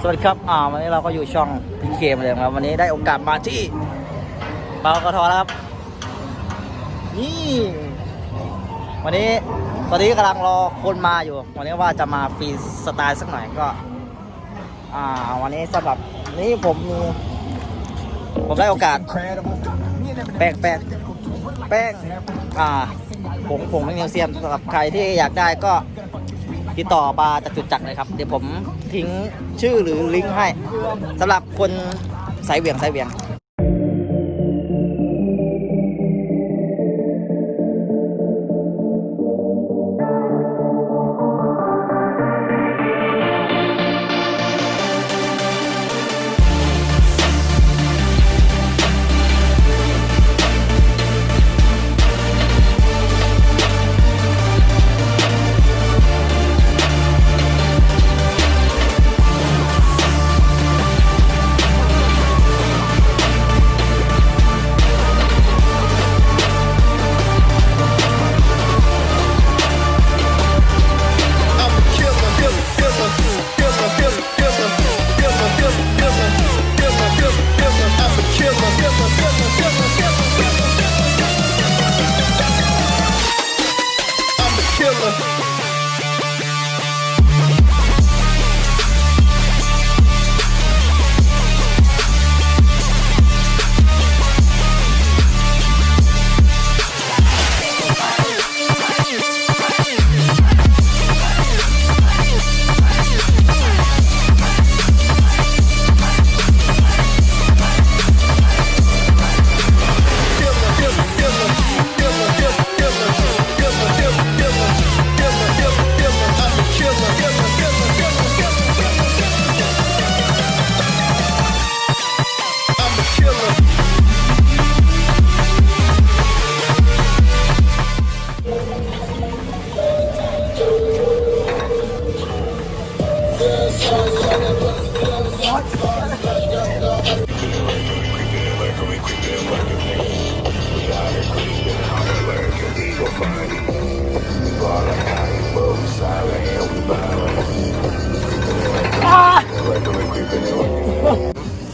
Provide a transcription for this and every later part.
สวัสดีครับ อ่า วันนี้เราก็อยู่ช่องพีเคมาเลยครับ วันนี้ได้โอกาสมาที่บากทแล้วครับ นี่ วันนี้ ตอนนี้กำลังรอคนมาอยู่ วันนี้ว่าจะมาฟรีสไตล์สักหน่อยก็ อ่า วันนี้สำหรับนี่ผมมีผมได้โอกาส แป้งแป้งแป้ง อ่าผงผงแมกนีเซียมสำหรับใครที่อยากได้ก็ ติดต่อมาจากจุดจักรเลยครับ เดี๋ยวผมทิ้งชื่อหรือลิงก์ให้สำหรับคนสายเหวี่ยงสายเหวี่ยง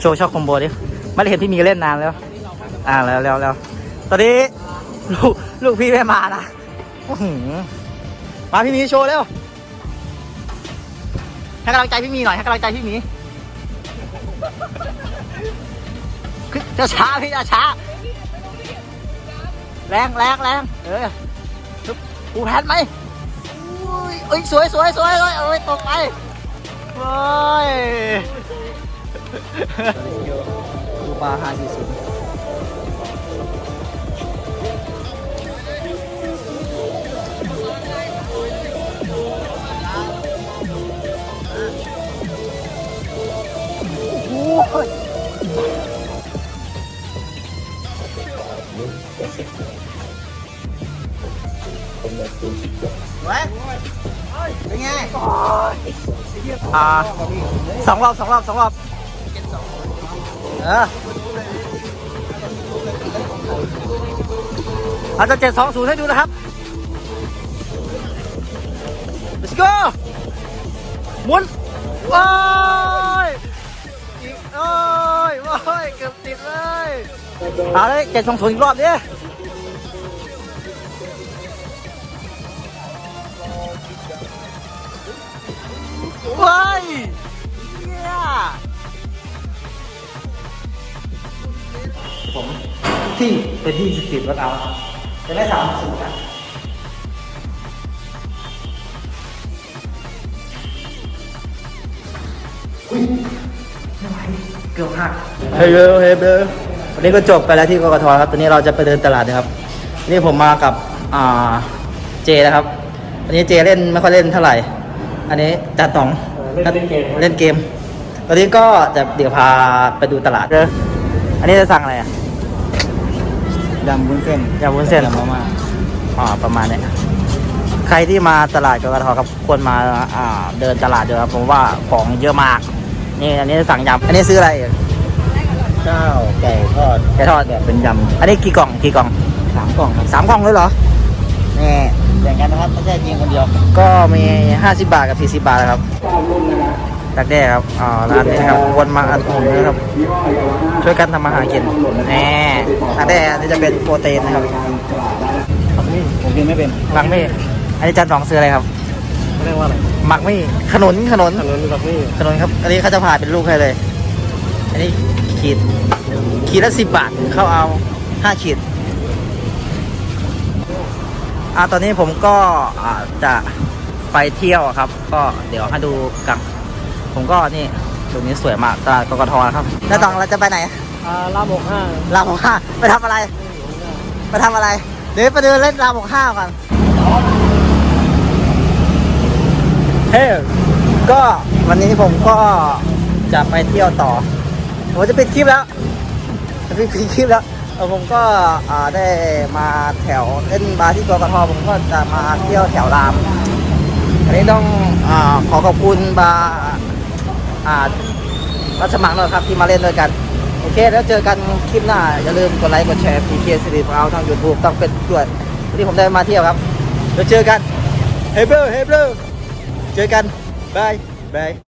ชว์ชอกคอมโบดิไม่ได้เห็นพี่มีเล่นนานแล้ว อ่าแล้วแล้วแล้วตอนนี้ลูกลูกพี่ไม่มานะมาพี่มีโชว์เร็วให้กำลังใจพี่มีหน่อยให้กำลังใจพี่มีจะช้าพี่จะช้าแรงแรงแรงเออกูแพนไหมอุ้ยสวยสวยสวยเลยเอ้ยตกไปโอ้ย คูปาห้าสี่ศูนย์ไว้เป็นไงอ่าสองรอบสองรอบสองรอบ เออเราจจะเจ็ดสองศูนย์ให้ดูนะครับ let's go หมุนว้ายอีกเอ้ยว้ายเกือบติดเลย เอาเลยเจ็ดสองศูนย์อีกรอบดิ ที่เป็นที่สิบวัดเอาจะได้สามสิบกันอุ้ยไม่ไหวเกือบหักเฮ้ยเฮ้ยเบอวันนี้ก็จบไปแล้วที่กกทครับตอนนี้เราจะไปเดินตลาดนะครับวันนี่ผมมากับอ่าเจนะครับวันนี้เจเล่นไม่ค่อยเล่นเท่าไหร่ อันนี้จัดต๋องเล่นเกมเล่นเกม ตอนนี้ก็จะเดี๋ยวพาไปดูตลาด อันนี้จะสั่งอะไรอะ ยำวุ้นเส้นยำวุ้นเส้นยำมาม่าอ๋อประมาณเนี้ยใครที่มาตลาดกกทครับควรมาอ่าเดินตลาดเยอะครับผมว่าของเยอะมาก นี่อันนี้สั่งยำอันนี้ซื้ออะไรเอ่ยข้าวไก่ทอดไก่ทอดแบบเป็นยอันนี้กี่กล่องกี่กล่องำสามกล่องครับสามกล่องเลยเหรอนี่แบ่งกันนะครับไม่ใช่กินคนเดียวก็มี 50 บาทกับ 40 บาทนะครับดักแด้ครับอ่าร้านนี้นะครับวนมาอันผมนะครับ ช่วยกันทำมาหากินแน่ ดักแด้อันนี้จะเป็นโปรตีนนะครับผมกินไม่เป็นมักมี่อันนี้จันทร์สองซื้ออะไรครับเขาเรียกว่าอะไรมักมี่ขนุนขนุนถนนแบบนี้ขนุนครับ อันนี้เขาจะผ่าเป็นลูกให้เลย อันนี้ขีดขีดละสิบบาทเขาเอาห้าขีดอ่าตอนนี้ผมก็อ่าจะไปเที่ยวครับ ก็เดี๋ยวให้ดูกันผมก็นี่ตรงนี้สวยมากตลาดกกทนะครับแล้วตองเราจะไปไหนอ่า ลาบหกห้ารามหกห้าไปทำอะไร ไปทำอะไร เดี๋ยวไปเดินเล่นรามหกห้ากันเฮ้ก็วันนี้ผมก็จะไปเที่ยวต่อ ผมจะปิดคลิปแล้วจะปิดคลิปแล้วเออผมก็อ่าได้มาแถวเล่นบาร์ที่กกทผมก็จะมาเที่ยวแถวราม อันนี้ต้องอาขอขอบคุณบาร์อ่ารัชมังด้วยครับที่มาเล่นด้วยกันโอ เคแล้วเจอกันคลิปหน้า อย่าลืมกดไลค์กดแชร์ PK สิริพาวทางยูทูบต้องเป็นด้วยวันนี้ผมได้มาเที่ยวครับเดี๋ยวเจอกันเฮ้ยเบลเฮ้ยเบลเจอกันบายบาย